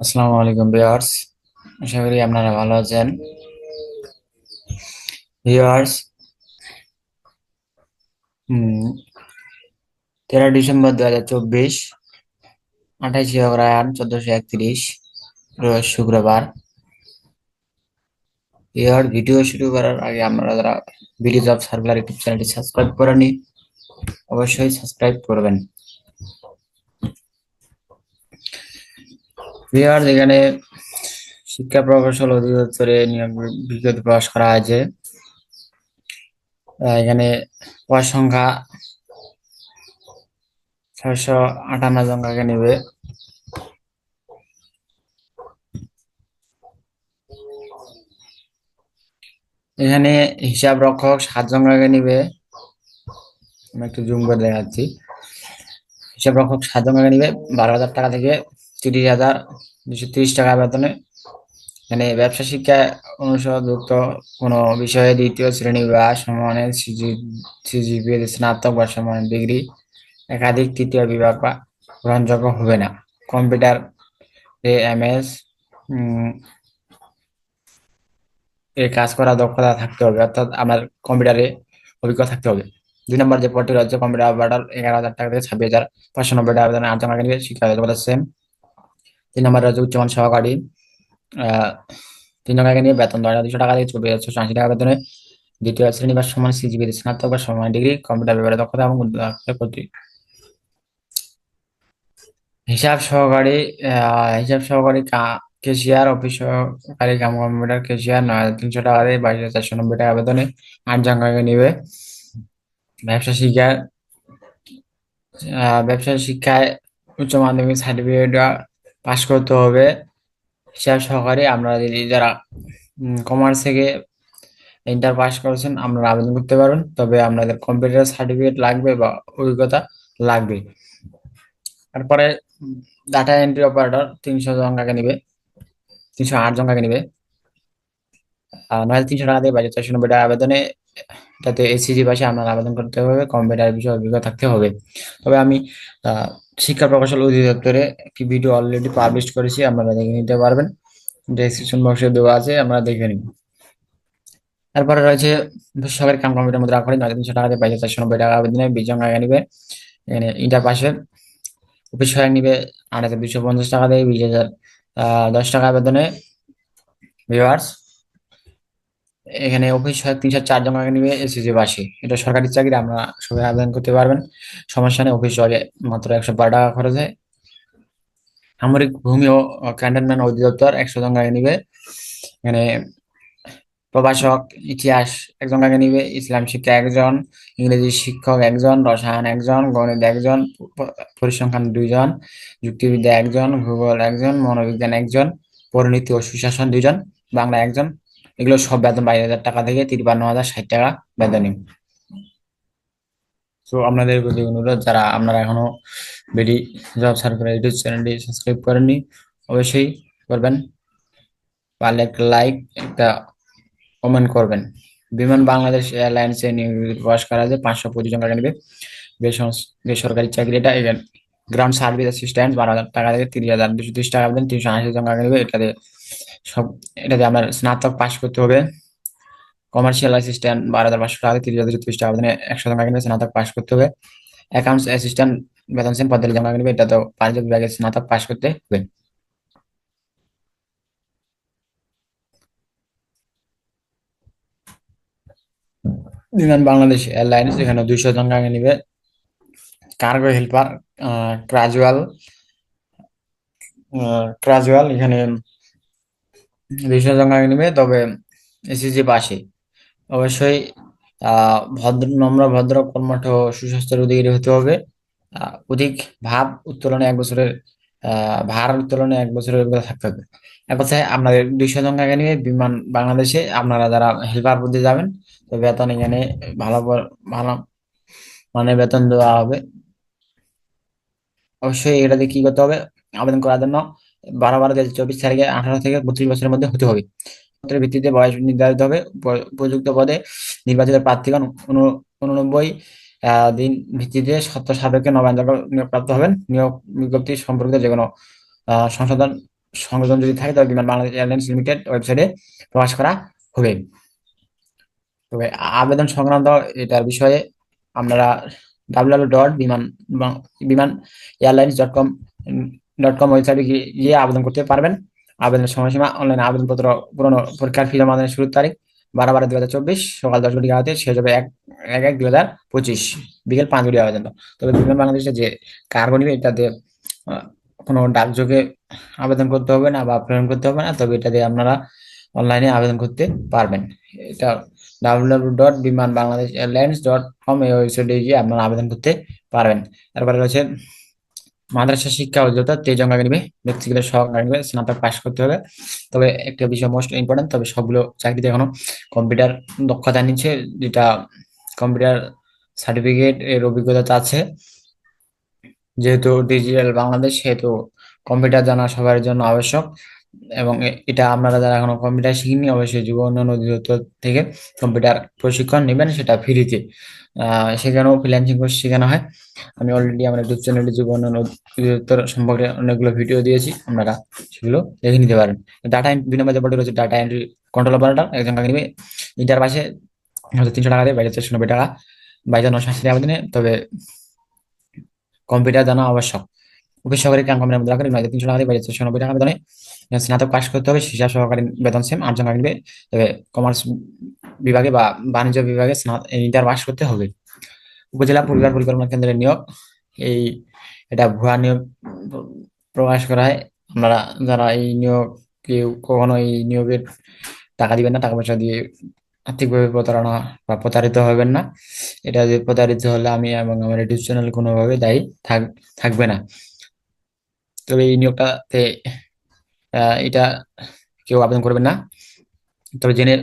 আসসালামু আলাইকুম ভিউয়ার্স। আশা করি আপনারা ভালো আছেন। ভিউয়ার্স তেরো ডিসেম্বর দু হাজার চব্বিশ, আঠাইশে অগ্রহায়ণ চোদ্দশো একত্রিশ শুক্রবার। ভিউয়ার ভিডিও শুরু করার আগে আপনারা যারা ভিডিও জব সার্কুলার ইউটিউব চ্যানেলটি সাবস্ক্রাইব করেনি অবশ্যই সাবস্ক্রাইব করবেন। ভিউয়ার এখানে শিক্ষা প্রকৌশল অধিদপ্তরে নিয়োগ বিজ্ঞপ্তি প্রকাশ করা হয়েছে এখানে পদ সংখ্যা ছয়শো আটান্ন জনকে নেবে। এখানে হিসাব রক্ষক সাত জনকে নিবে। আমি একটু জুম করে দেখাচ্ছি। হিসাব রক্ষক সাত জনকে নিবে, বারো হাজার টাকা থেকে তিরিশ হাজার দুশো তিরিশ টাকা বেতনে এখানে ব্যবসা শিক্ষা অনুষদভুক্ত কোনো বিষয়ে দ্বিতীয় শ্রেণি বা সমানের সিজিপিএ স্নাতক বা সমানের ডিগ্রি, একাধিক তৃতীয় বিভাগ বা গ্রহণযোগ্য হবে না। কম্পিউটার, এ এম এস এর কাজ করা দক্ষতা থাকতে হবে, অর্থাৎ আমার কম্পিউটারে অভিজ্ঞতা থাকতে হবে। দুই নম্বর যে পদটি রয়েছে, কম্পিউটার অপারেটর, এগারো হাজার টাকা থেকে ছাব্বিশ হাজার পাঁচশো নব্বই টাকা বেতনে আট নিবে শিক্ষা সেম তিন নম্বর রয়েছে উচ্চমান সহকারী। আহ তিন জনকে নিয়ে বেতন দশ দুশো টাকা থেকে চব্বিশ ছশো টাকা বেতনে। দ্বিতীয় শ্রেণি বা সমান সিজিপি স্নাতক বা সমান ডিগ্রি কম্পিউটার ব্যাপারে দক্ষতা এবং উদ্যোগ হিসাব সহকারী হিসাব সহকারী কেশিয়ার অফিস সহকারী কাম কম্পিউটার কেশিয়ার নয় হাজার তিনশো টাকা দিয়ে বাইশ হাজার চারশো নব্বই টাকা বেতনে আট জনকে নিবে। ব্যবসা শিক্ষা আহ, ব্যবসা শিক্ষায় উচ্চ মাধ্যমিক সার্টিফিকেট পাশ করতে হবে। হিসাব সহকারে আপনারা যদি যারা কমার্স থেকে ইন্টার পাস করেছেন, আপনারা আবেদন করতে পারেন তবে আপনাদের কম্পিউটার সার্টিফিকেট লাগবে বা অভিজ্ঞতা লাগবে। তারপরে ডাটা এন্ট্রি অপারেটর তিনশো জন টাকা নিবে। তিনশো আট জন টাকা নিবে নয় তিনশো টাকা দিয়ে বাজেট চারশো নব্বই টাকা আবেদনে এটাতে এসিজি পাশে আপনার আবেদন করতে হবে। কম্পিউটার বিষয়ে অভিজ্ঞতা থাকতে হবে। তবে আমি শিক্ষা প্রকৌশল অধিদপ্তরে একটি ভিডিও অলরেডি পাবলিশ করেছি, আপনারা দেখে নিতে পারবেন। ডেসক্রিপশন বক্সে দেওয়া আছে, আমরা দেখে নিন তারপরে রয়েছে সরকারি কাম কম্পিউটার মুদ্রা করে নয় তিনশো টাকা বাইশ চারশো নব্বই টাকা আবেদনে জন টাকা নিবে। ইন্টার পাশে অফিস সহায়ক নিবে, আট হাজার দুশো পঞ্চাশ টাকা দিয়ে, বিশ হাজার দশ টাকা আবেদনে ভিউয়ার্স এখানে অফিস সহায়ক তিনশো চার টাকা নিবে এসএসসি বাসী। এটা সরকারি চাকরি, আমরা সবাই আবেদন করতে পারবেন। সমস্যা নেই অফিস সহায়ক মাত্র একশো বারো টাকা খরচ হয়। সামরিক ভূমি ও ক্যান্টনমেন্ট অধিদপ্তর একশো জন টাকা নিবে। এখানে প্রভাষক, ইতিহাস একজন টাকা নিবে, ইসলাম শিক্ষা একজন, ইংরেজি শিক্ষক একজন, রসায়ন একজন, গণিত একজন পরিসংখ্যান দুইজন, যুক্তিবিদ্যা একজন, ভূগোল একজন, মনোবিজ্ঞান একজন পরিনীতি ও সুশাসন দুইজন, বাংলা একজন। এগুলো সব বেতন বাইশ হাজার টাকা থেকে তিপ্পান্ন হাজার ষাট টাকা বেতনই। তো আপনাদের প্রতি অনুরোধ, যারা আপনারা এখনও বিডি জব সার্কুলার ইউটিউব চ্যানেলটি সাবস্ক্রাইব করেননি, অবশ্যই করবেন। পারলে একটা লাইক একটা কমেন্ট করবেন। বিমান বাংলাদেশ এয়ারলাইন্স এ নিয়োগ প্রকাশ করা আছে পাঁচশো পঁচিশ জন টাকা নেবে। বেসরকারি বেসরকারি চাকরি এটা এখানে গ্রাউন্ড সার্ভিস অ্যাসিস্ট্যান্ট বারো হাজার টাকা থেকে তিরিশ হাজার দুশো ত্রিশ টাকা দেবেন তিনশো আশি জন টাকা নেবে। এটাতে সব এটাতে আপনার স্নাতক পাস করতে হবে। কমার্শিয়াল অ্যাসিস্ট্যান্ট বারো হাজার পাঁচশো টাকা, তিরিশ হাজার টাকা দেবেন একশো টাকা নেবে স্নাতক পাস করতে হবে। অ্যাকাউন্টস অ্যাসিস্ট্যান্ট বেতন সেন পঁয়তাল্লিশ জন টাকা নেবে, এটা তো বাণিজ্য বিভাগে স্নাতক পাস করতে হবে। বিমান বাংলাদেশ এয়ারলাইন্স, এখানে দুইশো জন টাকা নিবে। কার্গো হেল্পার ক্রাজুয়াল ক্রাজুয়াল এখানে টাকা নিবে তবে এসিজি পাশে। অবশ্যই আহ ভদ্র, নম্র, ভদ্র, কর্মঠ সুস্বাস্থ্যের অধিকারী হতে হবে। অধিক ভাব উত্তোলনে এক বছরের ভার উত্তোলনে এক বছরের অভিজ্ঞতা থাকতে হবে। এক আপনাদের দুইশো টাকা নিয়ে বিমান বাংলাদেশে আপনারা যারা হেল্পার পদে যাবেন, তো বেতন এখানে ভালো ভালো মানে বেতন দেওয়া হবে। অবশ্যই এটাতে কি করতে হবে? আবেদন করার জন্য বারো বারো দুই হাজার চব্বিশ তারিখে আঠারো থেকে বত্রিশ বছরের মধ্যে হতে হবে। ভিত্তিতে বয়স নির্ধারিত হবে। উপযুক্ত পদে নির্বাচিত প্রার্থীগণ উন- উননব্বই দিন ভিত্তিতে সত্য সাপেক্ষে নবায়ন নিয়োগপ্রাপ্ত হবেন। নিয়োগ বিজ্ঞপ্তি সম্পর্কিত যে কোনো সংশোধন, সংযোজন যদি থাকে তবে বিমান বাংলাদেশ এয়ারলাইন্স লিমিটেড ওয়েবসাইটে প্রকাশ করা হবে। তবে আবেদন সংক্রান্ত এটার বিষয়ে আপনারা W dot Biman Biman airlines dot com dot com ওয়েবসাইটে গিয়ে আবেদন করতে পারবেন। আবেদনের সময়সীমা অনলাইনে আবেদনপত্র, পুরনো পরীক্ষার ফি জমা দানের শুরুর তারিখ বারো বারো দুই হাজার চব্বিশ, সকাল দশ ঘটিকা হতে শেষ হবে এক এক এক দুই হাজার পঁচিশ, বিকেল পাঁচ ঘটিকা পর্যন্ত। তবে বিমান বাংলাদেশে যে কার্গো নিবে, এটাতে কোনো ডাকযোগে আবেদন করতে হবে না বা প্রেরণ করতে হবে না, তবে এটা দিয়ে আপনারা অনলাইনে আবেদন করতে পারবেন। এটা ডাব্লিউ ডট বিমান বাংলাদেশ এয়ারলাইন্স ডট কম এই ওয়েবসাইটে গিয়ে আপনারা আবেদন করতে পারবেন। তারপরে রয়েছে মাদ্রাসা শিক্ষা অধিদপ্তর তেজঙ্গা নিবে ব্যক্তিগত সহকারী স্নাতক পাস করতে হবে তবে একটা বিষয় মোস্ট ইম্পর্টেন্ট তবে সবগুলো চাকরিতে এখনও কম্পিউটার দক্ষতা নিচ্ছে, যেটা কম্পিউটার সার্টিফিকেট এর অভিজ্ঞতা আছে। যেহেতু ডিজিটাল বাংলাদেশ, সেহেতু কম্পিউটার জানা সবার জন্য আবশ্যক। এবং এটা আপনারা যারা এখনও কম্পিউটার শিখিনি অবশ্যই যুব উন্নয়ন অধিদপ্তর থেকে কম্পিউটার প্রশিক্ষণ নেবেন, সেটা ফ্রিতে। সেখানেও ফ্রিল্যান্সিং কোর্স শেখানো হয়। আমি অলরেডি আমার ইউটিউব চ্যানেলে যুব উন্নয়ন অধিদপ্তর সম্পর্কে অনেকগুলো ভিডিও দিয়েছি, আপনারা সেগুলো দেখে নিতে পারেন। ডাটা দুই নম্বর যে রয়েছে ডাটা এন্ট্রি কন্ট্রোল অপারেটর একজন কাকে নিবে? ইন্টার পাশে হয়তো তিনশো টাকা দিয়ে বাইরে চারশো নব্বই টাকা বাইরে নশো আশি টাকা আবেদনে তবে কম্পিউটার জানা আবশ্যক। অফিস সহকারী কাম কম্পিউটার মুদ্রা করে নয় তিনশো টাকা দিয়ে বাইরে চারশো নব্বই টাকা বেতনে স্নাতক পাশ করতে হবে হিসাব সহকারী বেতন সেম আটজন নিবে। তবে কমার্স বিভাগে বা বাণিজ্য বিভাগে ইন্টার পাস করতে হবে। উপজেলা পরিবার পরিকল্পনা কেন্দ্রের নিয়োগ, এই, এটা ভুয়া নিয়োগ প্রকাশ করা হয়। আপনারা যারা এই নিয়োগ, কেউ কখনো এই নিয়োগের টাকা দিবেন না টাকা পয়সা দিয়ে আর্থিকভাবে প্রতারণা বা প্রতারিত হবেন না। এটা যে প্রতারিত হলে আমি এবং আমার ইউটিউব চ্যানেল কোনোভাবে দায়ী থাকবে না। তবে এই নিয়োগটাতে এটা কেউ আবেদন করবেন না। তবে জেনে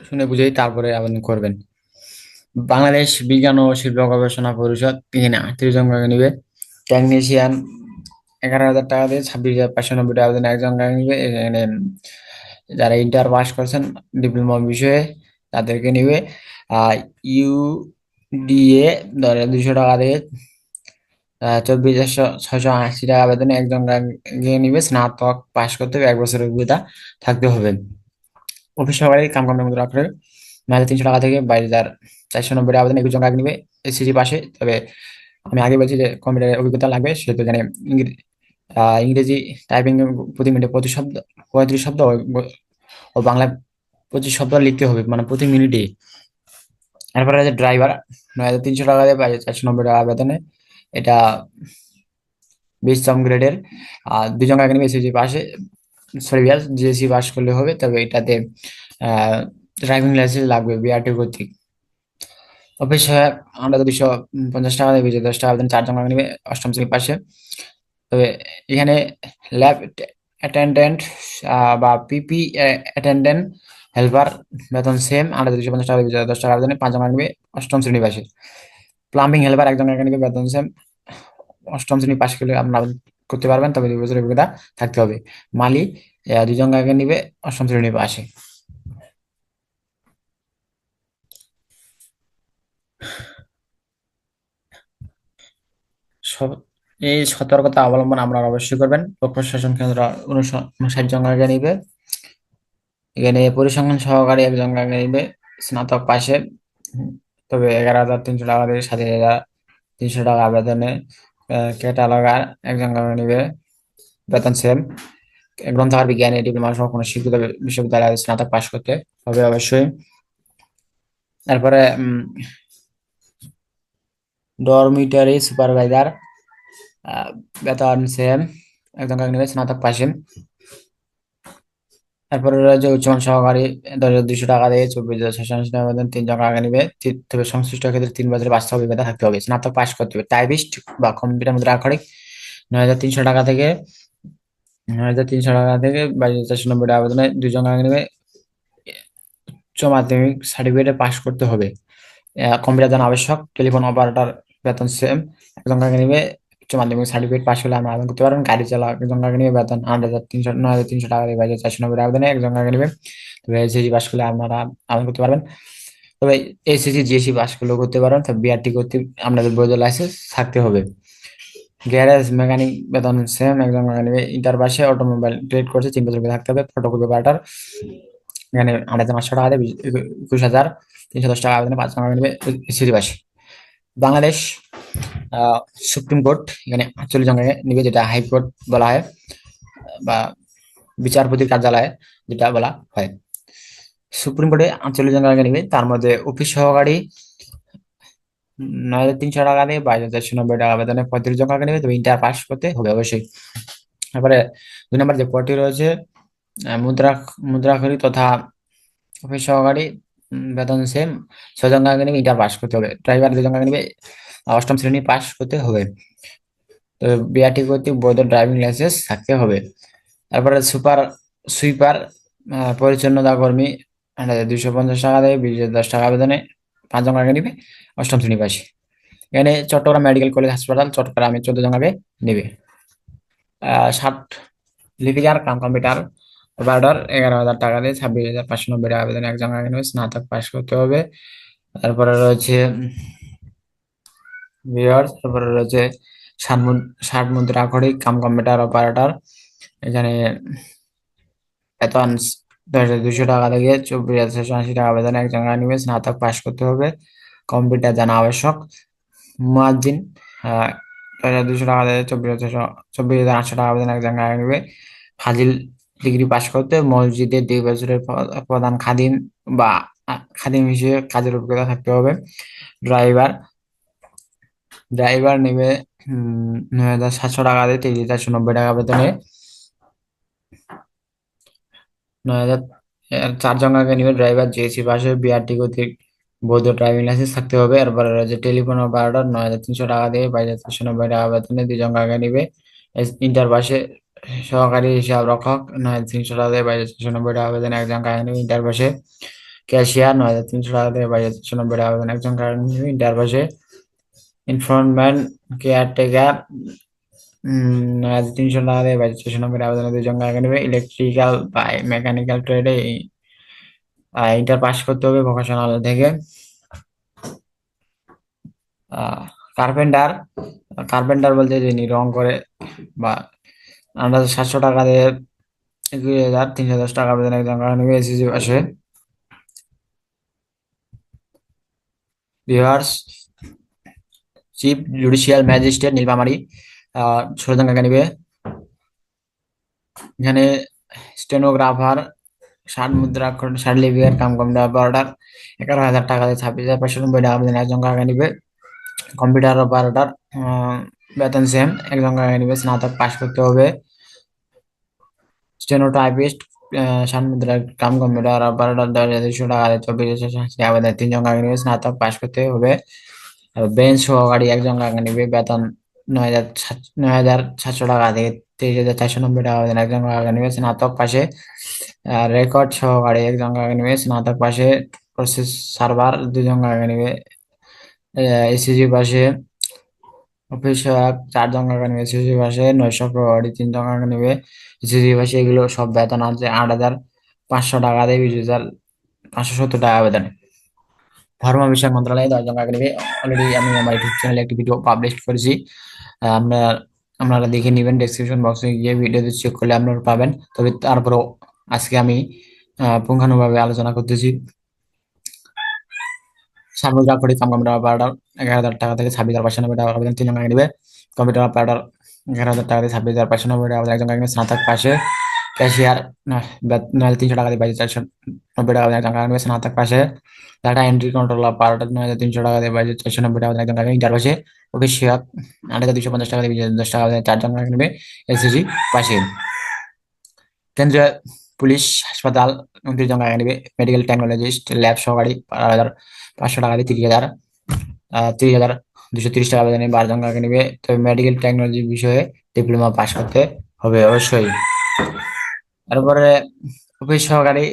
শুনে বুঝেই তারপরে আবেদন করবেন। বাংলাদেশ বিজ্ঞান ও শিল্প গবেষণা পরিষদ জন নিবে। টেকনিশিয়ান এগারো হাজার টাকা দিয়ে ছাব্বিশ হাজার পাঁচশো নব্বই টাকা আবেদন একজন নিবে। এখানে যারা ইন্টার পাস করছেন, ডিপ্লোমা বিষয়ে তাদেরকে নিবে। আর ইউডিএ দুশো টাকা দিয়ে চব্বিশ হাজার ছয়শো আশি টাকা আবেদনে একজন নিবে, স্নাতক পাস করতে হবে, এক বছরের অভিজ্ঞতা থাকতে হবে। অফিস সহকারী কাম কাম মুদ্রা আকারে নয় তিনশো টাকা থেকে বাইশ হাজার চারশো নব্বই আবেদন একুশ জন নিবে এসিজি পাশে। তবে আমি আগে বলছি যে কম্পিউটারের অভিজ্ঞতা লাগবে, সেহেতু এখানে ইংরেজি টাইপিং প্রতি মিনিটে প্রতি শব্দ, পঁয়ত্রিশ শব্দ ও বাংলা পঁচিশ শব্দ লিখতে হবে মানে প্রতি মিনিটে। এরপরে আছে ড্রাইভার, নয় হাজার তিনশো টাকা দিয়ে চারশো নব্বই টাকা বেতনে এটা বিশতম গ্রেডের আর দুজন আগে এসএসসি পাশে। সরি বিয়াস জিএসসি পাস করলে হবে, তবে এটাতে ড্রাইভিং লাইসেন্স লাগবে বিআরটি কর্তৃক। অফিস আমরা তো দুশো পঞ্চাশ টাকা দেবে দশ টাকা আবেদন চারজন আগে অষ্টম শ্রেণির পাশে। তবে এখানে ল্যাব অ্যাটেন্ডেন্ট বা পিপি অ্যাটেন্ডেন্ট হেল্পার বেতন সেম আমরা দুশো পঞ্চাশ টাকা দেবে দশ টাকা আবেদনে পাঁচজন আগে অষ্টম শ্রেণি পাশে। প্লাম্বিং হেল্পার একজন নেবে বেতন সেম অষ্টম শ্রেণি পাশ করলে আপনারা করতে পারবেন, তবে দুই বছরের অভিজ্ঞতা থাকতে হবে। মালি দুজন আগে নিবে, অষ্টম শ্রেণি পাশে। এই সতর্কতা অবলম্বন আপনারা অবশ্যই করবেন। প্রশাসন কেন্দ্র উনষাট জন আগে নিবে। এখানে পরিসংখ্যান সহকারী একজন আগে নিবে, স্নাতক পাশে। তবে এগারো হাজার তিনশো টাকা দিয়ে সাত হাজার তিনশো টাকা আবেদনে ক্যাটালগার একজন নিবে। বেতন সেম গ্রন্থাগার বিজ্ঞানী, ডিপ্লোমা সহ কোনো শিক্ষিত বিশ্ববিদ্যালয়ে স্নাতক পাশ করতে হবে অবশ্যই। তারপরে ডরমিটারি সুপারভাইজার বেতন সেম একজন নিবে, স্নাতক পাশে তারপরে রয়েছে উচ্চমান সহকারী, দশ হাজার দুইশো টাকা দিয়ে চব্বিশ হাজার টাকা বেতন তিনজন আগে নিবে। তবে সংশ্লিষ্ট ক্ষেত্রে তিন বছরের বাস্তব অভিজ্ঞতা থাকতে হবে। স্নাতক পাস করতে হবে। টাইপিস্ট বা কম্পিউটার মুদ্রা আক্ষরিক নয় হাজার তিনশো টাকা থেকে, নয় হাজার তিনশো টাকা থেকে বাইশ হাজার চারশো নব্বই টাকা বেতনে দুজন আগে নিবে। উচ্চ মাধ্যমিক সার্টিফিকেটে পাস করতে হবে। কম্পিউটার জানা আবশ্যক। টেলিফোন অপারেটর বেতন সেম একজন আগে নিবে। উচ্চ মাধ্যমিক সার্টিফিকেট পাস হলে আমরা আবেদন করতে পারবেন গাড়ি চালা একজন আগে নিবে, বেতন আট হাজার তিনশো, নয় হাজার তিনশো টাকা দিয়ে বাইশ হাজার চারশো নব্বই আবেদনে একজন আগে নিবে। তবে এসএসসি পাস করলে আপনারা আবেদন করতে পারবেন। তবে এসএসসি জিএসসি পাস করলেও করতে পারবেন। তবে বিআরটি করতে আপনাদের বৈধ লাইসেন্স থাকতে হবে। গ্যারেজ মেকানিক বেতন সেম একজন নিবে। ইন্টার পাশে অটোমোবাইল ট্রেড করছে, তিন বছর থাকতে হবে। ফটোকপি পার্টার এখানে আট হাজার পাঁচশো টাকা দেবে একুশ হাজার তিনশো দশ টাকা আবেদনে পাঁচ টাকা নেবে সিটি পাশে বাংলাদেশ সুপ্রিম কোর্ট এখানে আটচল্লিশ জনকে নিবে, যেটা হাইকোর্ট বলা হয়, বা বিচারপতির কার্যালয়ে যেটা বলা হয়। সুপ্রিম কোর্টে আটচল্লিশ জন নিবে, তার মধ্যে অফিস সহকারী নয় হাজার তিনশো টাকা দিয়ে বাইশ হাজার চারশো নব্বই টাকা বেতনে পঁয়ত্রিশ জন টাকা নেবে, তবে ইন্টার পাস করতে হবে অবশ্যই। তারপরে দুই নম্বর যে পদটি রয়েছে মুদ্রা মুদ্রাক্ষরী তথা অফিস সহকারী বেতন সেম ছজন টাকা নেবে ইন্টার পাস করতে হবে। ড্রাইভার দুজন টাকা নেবে, অষ্টম শ্রেণি পাস করতে হবে। তো বিআরটি করতে বৈধ ড্রাইভিং লাইসেন্স থাকতে হবে। তারপরে সুপার সুইপার পরিচ্ছন্নতা কর্মী দুইশো পঞ্চাশ টাকা দেবে বিশ দশ টাকা আবেদনে পাঁচজন টাকা নিবে, অষ্টম শ্রেণি পাশে এখানে চট্টগ্রাম মেডিকেল কলেজ হাসপাতাল, চট্টগ্রামে চোদ্দ জন আগে নেবে। ষাট লিপিকার, কাম কম্পিউটার অপারেটর এগারো হাজার টাকা দিয়ে ছাব্বিশ হাজার পাঁচশো নব্বই টাকা আবেদনে একজন আগে স্নাতক পাশ করতে হবে। তারপরে রয়েছে তারপরে রয়েছে ষাট মুদ্রা আখরিক কাম কম্পিউটার অপারেটর এখানে বেতন দশ টাকা থেকে চব্বিশ হাজার ছশো আশি টাকা আবেদনে একজন নিবে স্নাতক পাশ করতে হবে। কম্পিউটার জানা আবশ্যক। মুয়াজ্জিন দুশো টাকা থেকে চব্বিশ হাজার ছশো চব্বিশ হাজার আটশো টাকা আবেদনে একজন নিবে ফাজিল ডিগ্রি পাশ করতে মসজিদের দুই বছরের প্রধান খাদিম বা খাদিম হিসেবে কাজের অভিজ্ঞতা থাকতে হবে। ড্রাইভার ড্রাইভার নেবে নয় হাজার সাতশো টাকা দিয়ে তিরিশ হাজার নব্বই টাকা বেতনে। নয় হাজার চার জন আগে নিবে, ড্রাইভার জিএসসি পাশে বিআরটি কর্তৃক বৈধ ড্রাইভিং লাইসেন্স থাকতে হবে। এরপরে রয়েছে টেলিফোন অপারেটর নয় হাজার তিনশো টাকা দিয়ে বাইশ হাজার তিনশো নব্বই টাকা বেতনে দুজন আগে নিবে। ইন্টার পাশে সহকারী হিসাব রক্ষক নয় হাজার তিনশো টাকা দিয়ে বাইশ হাজার তিনশো নব্বই টাকা আবেদন একজন আগে নিবে ইন্টার পাশে। ক্যাশিয়ার নয় হাজার তিনশো টাকা দিয়ে বাইশ হাজার তিনশো নব্বই টাকা বেতনে একজন আগে নিবে ইন্টার পাশে। ইনফ্রন্টম্যান কেয়ারটেকার নয় হাজার তিনশো টাকা দিয়ে বাইশ চারশো নব্বই টাকা বেতনে দুজন নেবে ইলেকট্রিক্যাল বা মেকানিক্যাল ট্রেডে ইন্টার পাস করতে হবে ভোকেশনাল থেকে। কার্পেন্টার কার্পেন্টার বলতে যিনি রং করে বা আমরা সাতশো টাকা দিয়ে একুশ হাজার তিনশো দশ টাকা বেতনে একজন নেবে এসিসি পাশে viewers chief judicial magistrate Nilphamari ষোলো নিবে? এখানে স্টেনোগ্রাফার ষাট মুদ্রা ষাট লিপিকার কাম কম্পিউটার অপারেটার এগারো হাজার টাকা দিয়ে ছাব্বিশ হাজার পাঁচশো নব্বই টাকা বেতনে একজন কাকা নিবে? কম্পিউটার অপারেটার বেতন সেম একজন কাকা নিবে স্নাতক পাশ করতে হবে। স্টেনোটাইপিস্ট ষাট মুদ্রা কাম কম্পিউটার দশ হাজার দুশো টাকা চব্বিশ তিনজন কাকা নিবে স্নাতক পাশ করতে হবে। বেঞ্চ সহকারী একজন কাকা নিবে, বেতন নয় হাজার নয় হাজার সাতশো টাকা থেকে তেইশ হাজার চারশো নব্বই টাকা বেতন একজন কাকা নিবে স্নাতক পাশে রেকর্ড সহকারী একজন কাকা নিবে স্নাতক পাশে প্রসেস সার্ভার দুজন কাকা নিবে এসিজি পাশে অফিস সহায়ক চারজন কাকা নিবে এসিজি পাশে নয়শো প্রহরী তিনজন কাকা নিবে। এসিজি পাশে এগুলো সব বেতন আছে আট হাজার পাঁচশো টাকা দিয়ে, বিশ হাজার পাঁচশো সত্তর টাকা বেতন। ধর্ম বিষয়ক মন্ত্রণালয়ে দশজন কাকা নিবে। অলরেডি আমি আমার ইউটিউব চ্যানেলে একটি ভিডিও পাবলিশ করেছি। আমরা, আপনারা দেখে নেবেন ডেসক্রিপশন বক্সে গিয়ে ভিডিওতে চেক করলে আপনারা পাবেন। তবে তারপরেও আজকে আমি পুঙ্খানুভাবে আলোচনা করতেছি। সামুদ্রিক আক্ষরিক কাম কম্পিউটার অপারেটর এগারো হাজার টাকা থেকে ছাব্বিশ হাজার পাঁচশো নব্বই টাকা আবেদন তিনজন টাকা নেবে। কম্পিউটার অপারেটর এগারো হাজার টাকা থেকে ছাব্বিশ হাজার পাঁচশো নব্বই টাকা একজন টাকা নেবে, স্নাতক পাশে ক্যাশিয়ার নয় তিনশো টাকা দিয়ে বাইশ চারশো নব্বই টাকা একজন টাকা নেবে, স্নাতক পাশে। ডাটা এন্ট্রি কন্ট্রোল অপারেটর নয় হাজার তিনশো টাকা দিয়ে বাইশ চারশো নব্বই টাকা একজন টাকা ইন্টার পাশে। অফিস সেবা আট হাজার দুশো পঞ্চাশ টাকা দিয়ে দশ টাকা চারজন টাকা নেবে এসএসজি পাশে। কেন্দ্রীয় পুলিশ, হাসপাতাল উনত্রিশ জন টাকা মেডিকেল টেকনোলজিস্ট ল্যাব সহকারী বারো হাজার পাঁচশো টাকা দিয়ে তিরিশ হাজার তিরিশ হাজার দুশো তিরিশ টাকা বেতনে বারো জন টাকা নেবে। তবে মেডিকেল টেকনোলজি বিষয়ে ডিপ্লোমা পাস করতে হবে অবশ্যই। তারপরে অফিস সহকারী,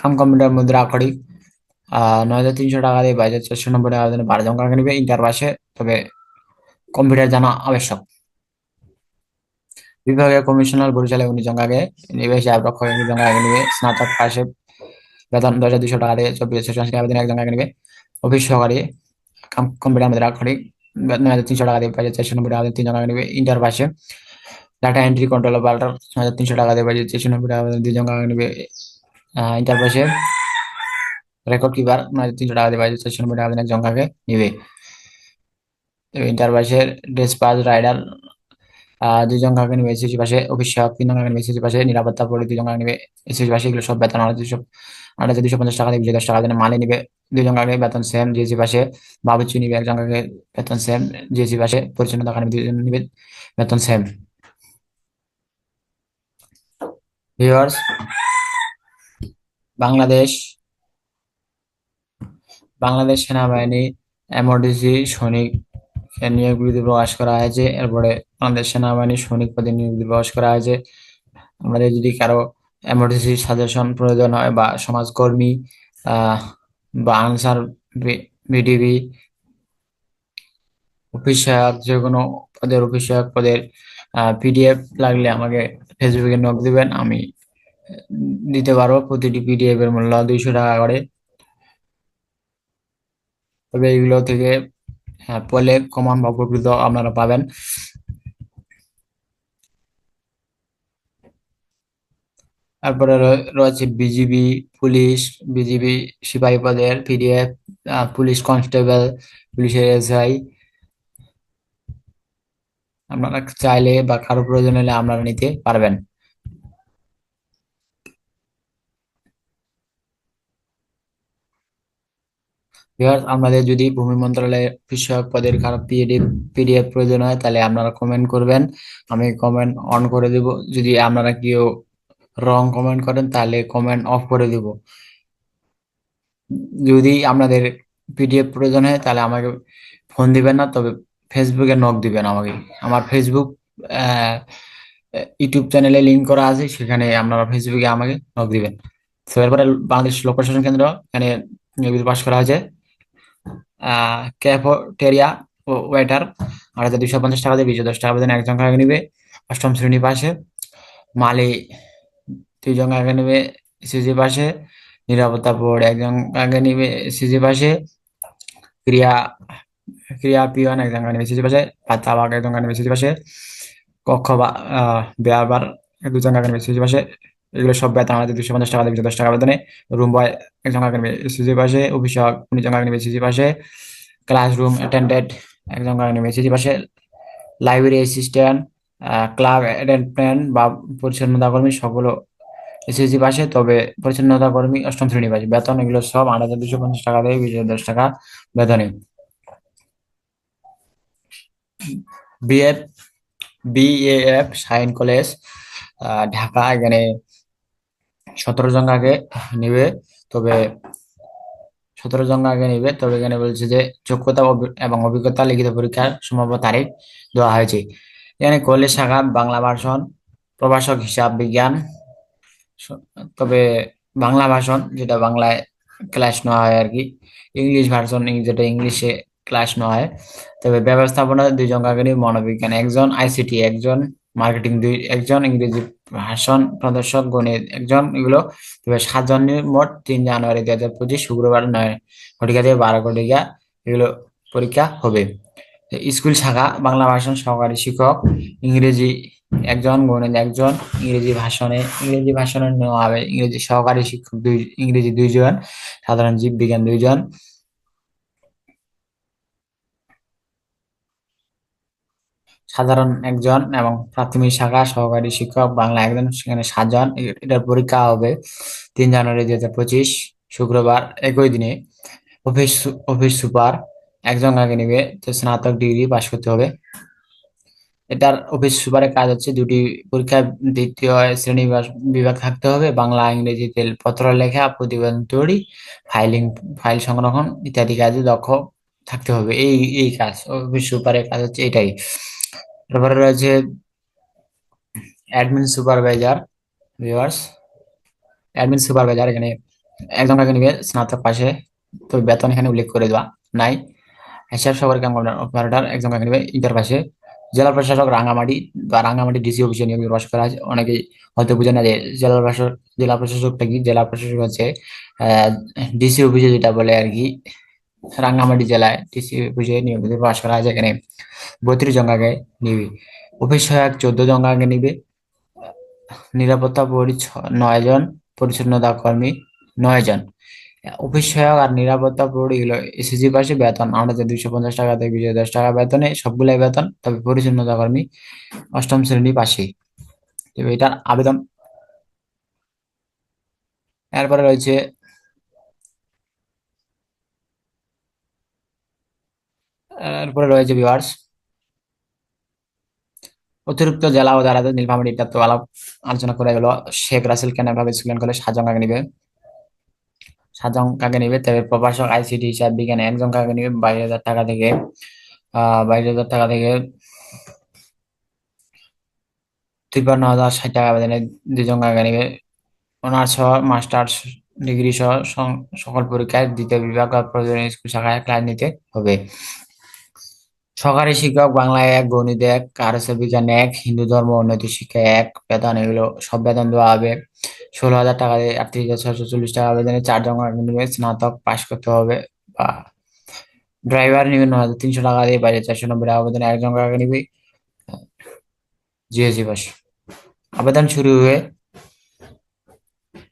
কাম কম্পিউটার মুদ্রা আক্ষরিক নয় হাজার তিনশো টাকা দিয়ে বাইশ হাজার চারশো নব্বই টাকা বেতনে বারো জন টাকা নেবে ইন্টার তবে কম্পিউটার জানা আবশ্যক। বিভাগীয় কমিশনার বরিশালে উনিশ জন আগে নিবে হিসাব রক্ষক উনিশ নিবে। স্নাতক পাশে বেতন দশ হাজার দুশো টাকা দিয়ে চব্বিশ টাকা একজন আগে নিবে। অফিস সহকারী কম্পিউটার মধ্যে আক্ষরিক নয় হাজার তিনশো টাকা দিয়ে যায় চারশো নব্বই টাকা দিয়ে তিনজন আগে নেবে। ইন্টার পাশে ডাটা এন্ট্রি কন্ট্রোল অপারেটর ছয় হাজার তিনশো টাকা দিয়ে যায় চারশো নব্বই টাকা দিয়ে দুজন আগে নেবে ইন্টার পাশে রেকর্ড কিপার নয় হাজার তিনশো টাকা দিয়ে যায় চারশো নব্বই টাকা দিয়ে একজন আগে নেবে ইন্টার পাশে ডেসপাচ রাইডার দুজন কাকে নেবে এসএসসি পাশে অফিস সহায়ক তিন কাকে নেবে এসএসসি পাশে, নিরাপত্তা পরে দুজন কাকে নেবে এসএসসি পাশে, এগুলো সব বেতন আলাদা দুশো আলাদা দুশো পঞ্চাশ টাকা বিজয় দশ টাকা দিনে মালে নিবে। দুজন কাকে বেতন সেম জিএসসি পাশে বাবুচি নিবে, একজন কাকে বেতন সেম জিএসসি পাশে পরিচ্ছন্নতা কাকে দুজন নিবে বেতন সেম ভিউয়ার্স বাংলাদেশ বাংলাদেশ সেনাবাহিনী এমআরডিসি সৈনিক নিয়োগ বিধি প্রকাশ করা হয়েছে। এরপরে আমাদের সেনাবাহিনী সৈনিক পদে নিয়োগ প্রকাশ করা হয়েছে। আমাদের যদি কারও এমার্জেন্সি সাজেশন প্রয়োজন হয় বা সমাজকর্মী বা আনসার বিডিবি অফিস সহায়ক যে কোনো পদের অফিস সহায়ক পদের পিডিএফ লাগলে আমাকে ফেসবুকে নক দিবেন। আমি দিতে পারব। প্রতিটি পিডিএফ এর মূল্য দুইশো টাকা করে। তবে এগুলো থেকে হ্যাঁ পড়লে কমন বা উপকৃত আপনারা পাবেন। তারপরে রয়েছে বিজিবি, পুলিশ, বিজিবি সিপাহী পদের পিডিএফ পুলিশ কনস্টেবল, পুলিশের এসআই। আপনারা চাইলে বা কারও প্রয়োজন হলে আপনারা নিতে পারবেন। আমাদের যদি ভূমি মন্ত্রণালয়ের বিষয়ক পদের খারাপ পিডিএফ পিডিএফ প্রয়োজন হয়, তাহলে আপনারা কমেন্ট করবেন। আমি কমেন্ট অন করে দেব। যদি আপনারা কেউ রং কমেন্ট করেন, তাহলে কমেন্ট অফ করে দেব। যদি আপনাদের পিডিএফ প্রয়োজন হয়, তাহলে আমাকে ফোন দিবেন না, তবে ফেসবুকে নক দিবেন আমাকে। আমার ফেসবুক ইউটিউব চ্যানেলে লিঙ্ক করা আছে, সেখানে আপনারা ফেসবুকে আমাকে নক দিবেন। তো এরপরে বাংলাদেশ লোক প্রশাসন কেন্দ্র, এখানে নিয়োগ পাশ করা হয়েছে। ক্যাফোটেরিয়া ওয়েটার আট হাজার দুইশো পঞ্চাশ টাকা দিয়ে বিশ দশ টাকা বেতন একজন আগে নিবে। অষ্টম শ্রেণি পাশে। মালি দুইজন আগে নিবে সিজি পাশে। নিরাপত্তা বোর্ড একজন আগে নিবে সিজি পাশে। ক্রিয়া ক্রিয়া পিওন একজন আগে নেবে সিজি পাশে। পাতা বাঘ একজন আগে নেবে সিজি পাশে। কক্ষ বা বেয়ারবার দুজন আগে নেবে সিজি পাশে। এগুলো সব বেতন আমাদের দুশো পঞ্চাশ টাকা দেবে দশ টাকা বেতনে। রুম বয় একজন নেবে সিজি পাশে অফিসক উনিজন আগে নেবে সিজি পাশে। ক্লাসরুম অ্যাটেন্ডেড একজন আগে নেবে সিজি পাশে। লাইব্রেরি অ্যাসিস্ট্যান্ট ক্লাব অ্যাটেন্ডেন্ট বা পরিচ্ছন্নতা কর্মী সকলও এসএসসি পাশে। তবে পরিচ্ছন্নতা কর্মী অষ্টম শ্রেণি পাশে। বেতন এগুলো সব আট হাজার দুশো পঞ্চাশ টাকা দেবে বিশ হাজার দশ টাকা বেতনে। BF BAF, Shaheen college Dhaka, এখানে সতেরো জন আগে নিবে, তবে সতেরো জন আগে নিবে, তবে এখানে বলছে যে যোগ্যতা এবং অভিজ্ঞতা লিখিত পরীক্ষার সম্ভাব্য তারিখ দেওয়া হয়েছে। এখানে কলেজ শাখা, বাংলা ভাষণ প্রভাষক হিসাব বিজ্ঞান তবে বাংলা ভাষণ যেটা বাংলায় ক্লাস নেওয়া হয় আর কি, ইংলিশ ভার্সন যেটা ইংলিশে ক্লাস নেওয়া হয়, তবে ব্যবস্থাপনা দুইজন কাকে মনোবিজ্ঞান একজন, আইসিটি একজন মার্কেটিং দুই, একজন ইংরেজি ভাষণ প্রদর্শক, গণিত একজন, এগুলো তবে সাতজন মোট তিন জানুয়ারি দুই হাজার পঁচিশ শুক্রবার নয় ঘটিকা থেকে বারো ঘটিকা এগুলো পরীক্ষা হবে। স্কুল শাখা, বাংলা ভাষণ সহকারী শিক্ষক, ইংরেজি একজন, গণিত একজন, ইংরেজি ভাষণে ইংরেজি ভাষণে নেওয়া হবে, ইংরেজি সহকারী শিক্ষক দুই, ইংরেজি দুইজন, সাধারণ জীব বিজ্ঞান দুইজন। সাধারণ একজন এবং প্রাথমিক শাখা সহকারী শিক্ষক বাংলা একজন, সেখানে সাতজন। এটার পরীক্ষা হবে তিন জানুয়ারি দুই হাজার পঁচিশ, শুক্রবার একই দিনে। অফিস অফিস সুপার, একজন আগে নিবে স্নাতক ডিগ্রি পাশ করতে হবে। এটার অফিস সুপারের কাজ হচ্ছে দুটি পরীক্ষা, দ্বিতীয় শ্রেণি বিভাগ থাকতে হবে, বাংলা ইংরেজিতে পত্র লেখা, প্রতিবেদন তৈরি, ফাইলিং, ফাইল সংরক্ষণ ইত্যাদি কাজে দক্ষ থাকতে হবে। এই এই কাজ, অফিস সুপারের কাজ হচ্ছে এটাই। তারপরে রয়েছে admin supervisor viewers admin supervisor এখানে একজন আগে নিবে? স্নাতক পাশে। তো বেতন এখানে উল্লেখ করে দেওয়া নাই। হিসাব সবার কাম অপারেটর একজন আগে নিবে? ইন্টার পাশে। জেলা প্রশাসক রাঙ্গামাটি বা রাঙ্গামাটি ডিসি অফিসে নিয়োগ প্রকাশ করা আছে অনেকেই হয়তো বুঝে না যে জেলা প্রশাসক জেলা প্রশাসকটা কি? জেলা প্রশাসক হচ্ছে ডিসি অফিসে যেটা বলে আর কি। রাঙ্গামাটি জেলায় টিসি অফিসে নিয়মিত পাশ করা হয় যেখানে বত্রিশ আগে নিবে। অফিস সহায়ক চোদ্দ আগে নিবে। নিরাপত্তা নয় জন। পরিচ্ছন্নতা কর্মী নয় জন। অফিস সহায়ক আর নিরাপত্তা প্রহরী হলো এসএসজি পাশে বেতন। আমাদের দুইশো পঞ্চাশ টাকা থেকে বিশ দশ টাকা বেতনে সবগুলাই বেতন, তবে পরিচ্ছন্নতা কর্মী অষ্টম শ্রেণি পাশে তবে এটার আবেদন এরপরে রয়েছে এরপরে রয়েছে ভিউয়ার্স অতিরিক্ত জেলা ও দাঁড়াতে নীলফামারী এটা তো আলাপ আলোচনা করে গেল শেখ রাসেল কেন ভাবে স্কুলেন কলেজ সাতজন কাকে নিবে? সাতজন কাকে নিবে? তবে প্রভাষক আইসিটি হিসাব বিজ্ঞানে একজন কাকে নিবে? বাইশ হাজার টাকা থেকে বাইশ হাজার টাকা থেকে তিপ্পান্ন হাজার ষাট টাকা বেতনে দুজন কাকে নিবে? অনার্স মাস্টার্স ডিগ্রি সহ সকল পরীক্ষায় দ্বিতীয় বিভাগ প্রয়োজনীয় স্কুল শাখায় ক্লাস নিতে হবে। সরকারি শিক্ষক, বাংলায় এক, গণিত এক কারসে বিজ্ঞান এক, হিন্দু ধর্ম উন্নতি শিক্ষা এক, বেতন এগুলো, সব বেতন দেওয়া হবে। ষোলো হাজার টাকা দিয়ে আটত্রিশ হাজার ছয়শো চল্লিশ টাকা বেতনে চারজন স্নাতক পাশ করতে হবে, বা ড্রাইভার নিবে ন হাজার তিনশো টাকা দিয়ে, বাইরে চারশো নব্বই টাকা বেতনে একজন টাকা নিবে। GAC pass. আবেদন শুরু হয়ে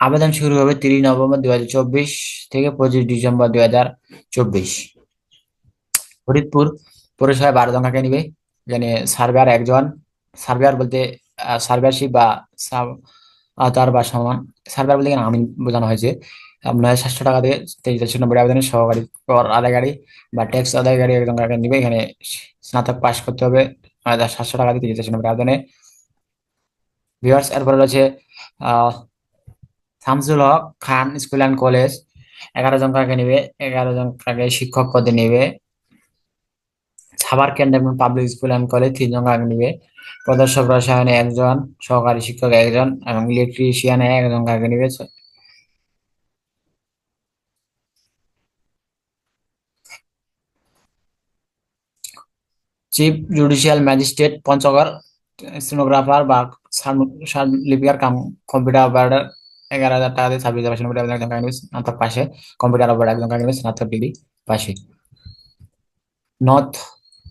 আবেদন শুরু হবে তিরিশ নভেম্বর দুই হাজার চব্বিশ থেকে পঁচিশ ডিসেম্বর দুই হাজার চব্বিশ। ফরিদপুর পৌরসভায় বারো জন কাকে নিবে এখানে সার্ভেয়ার একজন। সার্ভেয়ার বলতে সার্ভেয়ারশিপ বা তার বা সমান। সার্ভেয়ার বলতে আমি বোঝানো হয়েছে? আপনার সাতশো টাকা দিয়ে তেইশ চারশো নব্বই আবেদনে সহকারী কর আদায়কারী বা ট্যাক্স আদায়কারী একজন কাকে নিবে, এখানে স্নাতক পাশ করতে হবে। সাতশো টাকা দিয়ে তেইশ নব্বই আবেদনে। ভিউয়ার্স, এরপরে রয়েছে Shamsul Haque Khan school and college. এগারো জন কাকে নিবে? এগারো জন কাকে শিক্ষক পদে নিবে? Savar cantonment public school and college তিনজন নিবে। প্রদর্শক রসায়নে একজন, সহকারী শিক্ষক একজন এবং ইলেকট্রিশিয়ানে একজন কাকে নিবে। Chief judicial magistrate, Panchagarh, stenographer বা লিপিকার কাম কম্পিউটার অপারেটর, এগারো হাজার টাকা দিয়ে ছাব্বিশ হাজার নব্বই একজন কাকে স্নাতক পাশে কম্পিউটার অপারেটর একজন কাকে স্নাতক ডিগ্রি পাশে। নর্থ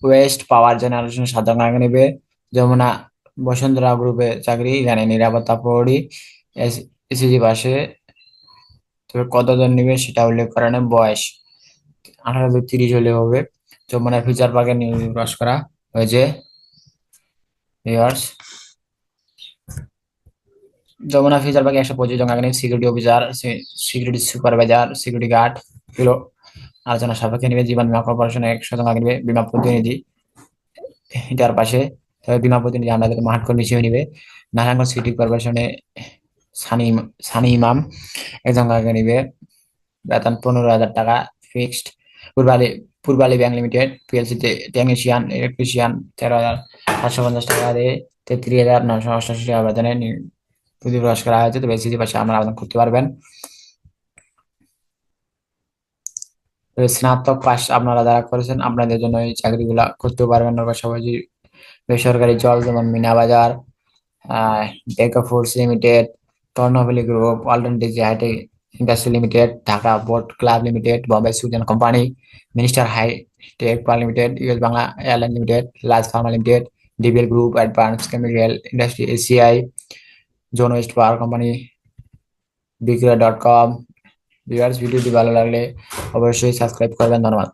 ওয়েস্ট পাওয়ার জেনারেশন সাধারণ কাকে নেবে। যমুনা বসুন্ধরা গ্রুপে চাকরি এখানে নিরাপত্তা প্রহরী এসিজি পাশে। তবে কতজন নিবে সেটা উল্লেখ করা নেই, বয়স আঠারো থেকে তিরিশ হলে হবে। যমুনা ফিচার পার্কে নির্বাস করা হয়েছে। যমুনা ফিচার পার্কে একশো পঁচিশ জন আগে security officer security supervisor security guard আলোচনা সাপেক্ষে নিবে, জীবন বীমা কর্পোরেশনে একশো জন আগে নিবে, বীমা প্রতিনিধি এটার পাশে। বীমা প্রতিনিধি মাহাট কর্মী হিসেবে নিবে। নারায়ণগঞ্জ সিটি কর্পোরেশনে সানি সানি ইমাম একজন আগে নিবে। বেতন পনেরো হাজার টাকা fixed. Pubali Pubali bank limited, পিএলসিতে technician, electrician তেরো হাজার সাতশো পঞ্চাশ টাকা দিয়ে তেত্রিশ হাজার নশো অষ্টাশি টাকা বেতনে পুঁজি প্রকাশ করা হয়েছে তবে এসিসি পাশে আপনারা আবেদন করতে পারবেন। স্নাতক পাস আপনারা যারা করেছেন, আপনাদের জন্য এই চাকরিগুলা করতে পারবেন পাশাপাশি বেসরকারি জল যেমন Meena Bazar Deka foods limited টর্নভ্যালি group, alternative hitech industry limited, Dhaka board club limited, Bombay Sweden company, minister high tech limited, US Bangla airline limited Laz pharma limited, DBL group advance chemical industry, ACI, zone west power company, Bikroy dot com viewers ভিডিওটি ভালো লাগলে অবশ্যই subscribe করবেন। ধন্যবাদ।